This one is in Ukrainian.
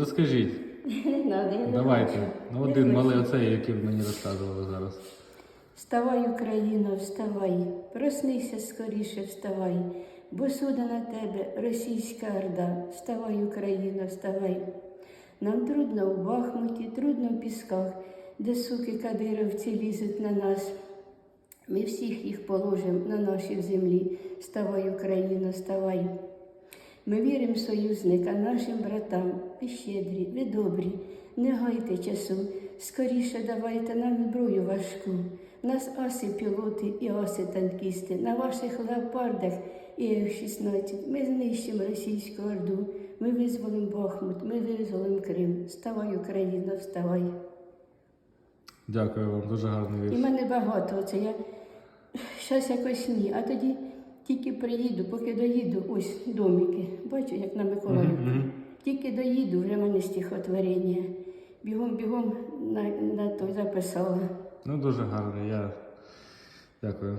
Ну скажіть, Не надо, давайте. хочу. Ну один малий оцей, який ви мені розказували зараз. Вставай, Україно, вставай, проснися скоріше, вставай, бо суда на тебе російська орда. Вставай, Україно, вставай. Нам трудно в Бахмуті, трудно в пісках, де суки кадировці лізуть на нас. Ми всіх їх положимо на нашій землі. Вставай, Україно, вставай. Ми віримо союзника, нашим братам. Ви щедрі, ви добрі, не гайте часу. Скоріше давайте нам зброю важку. Нас аси пілоти і аси танкісти. На ваших леопардах і F-16 ми знищимо російську орду. Ми визволимо Бахмут, ми визволимо Крим. Вставай, Україна, вставай. Дякую вам, дуже гарний І вірш. в мене багато оце. Я щас якось ні, а тоді тільки приїду, поки доїду, ось домики. Бачу, як на Миколаївку. Mm -hmm. Тільки доїду, вже мене стихотворення. Бігом, бігом на, на той записала. Ну дуже гарний, я дякую.